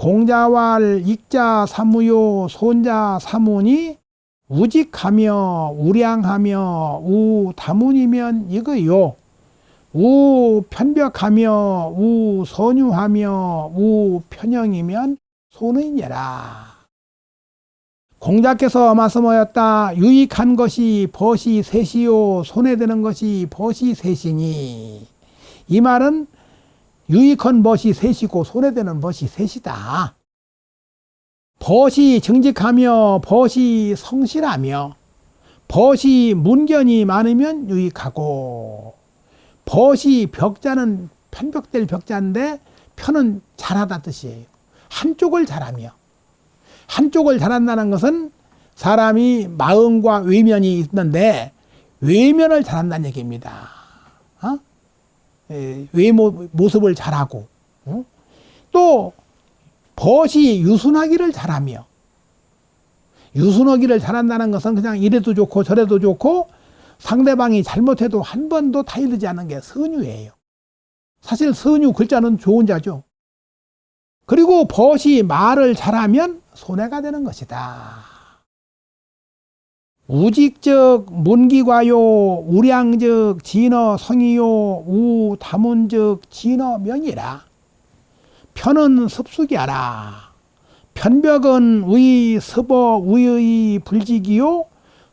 공자왈 익자 사무요 손자 사문이 우직하며 우량하며 우다문이면 이거요. 우 편벽하며 우 선유하며 우 편영이면 손의녀라. 공자께서 말씀하였다. 유익한 것이 벗이 셋이요 손해되는 것이 벗이 셋이니 이 말은 유익한 벗이 셋이고 손해되는 벗이 셋이다. 벗이 정직하며 벗이 성실하며 벗이 문견이 많으면 유익하고 벗이 벽자는 편벽될 벽자인데 편은 잘하다 뜻이에요. 한쪽을 잘하며 한쪽을 잘한다는 것은 사람이 마음과 외면이 있는데 외면을 잘한다는 얘기입니다. 어? 에, 외모 모습을 잘하고 어? 또 벗이 유순하기를 잘하며 유순하기를 잘한다는 것은 그냥 이래도 좋고 저래도 좋고 상대방이 잘못해도 한 번도 타이르지 않는 게 선유예요. 사실 선유 글자는 좋은 자죠. 그리고 벗이 말을 잘하면 손해가 되는 것이다. 우직적 문기과요, 우량적 진어 성이요, 우다문적 진어 명이라. 편은 섭숙이하라. 편벽은 의 서버 우의 불직이요,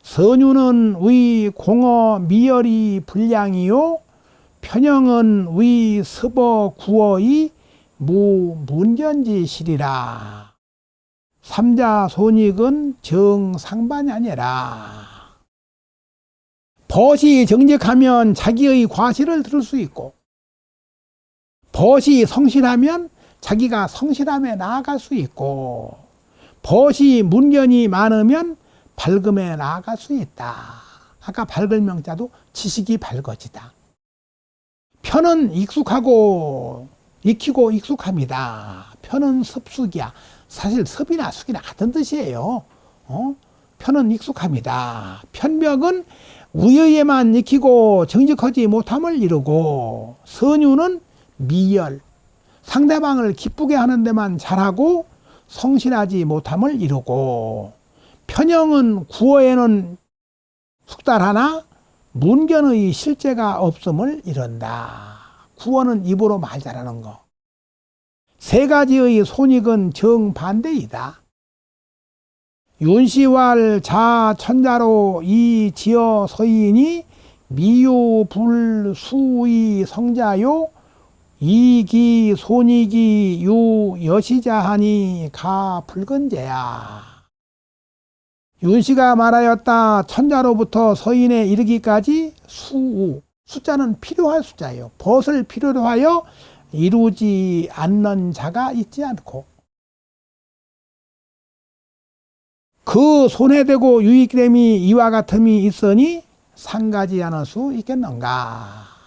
선유는 의 공어 미열이 불량이요, 편영은 의 서버 구어의 무문견지실이라. 삼자 손익은 정상반이 아니라. 벗이 정직하면 자기의 과실을 들을 수 있고, 벗이 성실하면 자기가 성실함에 나아갈 수 있고, 벗이 문견이 많으면 밝음에 나아갈 수 있다. 아까 밝을 명자도 지식이 밝어지다. 편은 익숙하고 익히고 익숙합니다. 편은 섭숙이야. 사실 섭이나 숙이나 같은 뜻이에요. 어? 편은 익숙합니다. 편벽은 우여에만 익히고 정직하지 못함을 이루고 선유는 미열 상대방을 기쁘게 하는 데만 잘하고 성실하지 못함을 이루고 편영은 구어에는 숙달하나 문견의 실제가 없음을 이룬다. 구어는 입으로 말 잘하는 거. 세 가지의 손익은 정반대이다. 윤시왈 자 천자로 이 지어 서인이 미유 불수의 성자요 이기 손익이 유 여시자하니 가 붉은제야. 윤씨가 말하였다. 천자로부터 서인에 이르기까지 수우. 숫자는 필요할 숫자예요. 벗을 필요로 하여 이루지 않는 자가 있지 않고 그 손해되고 유익됨이 이와 같음이 있으니 상가지 않을 수 있겠는가.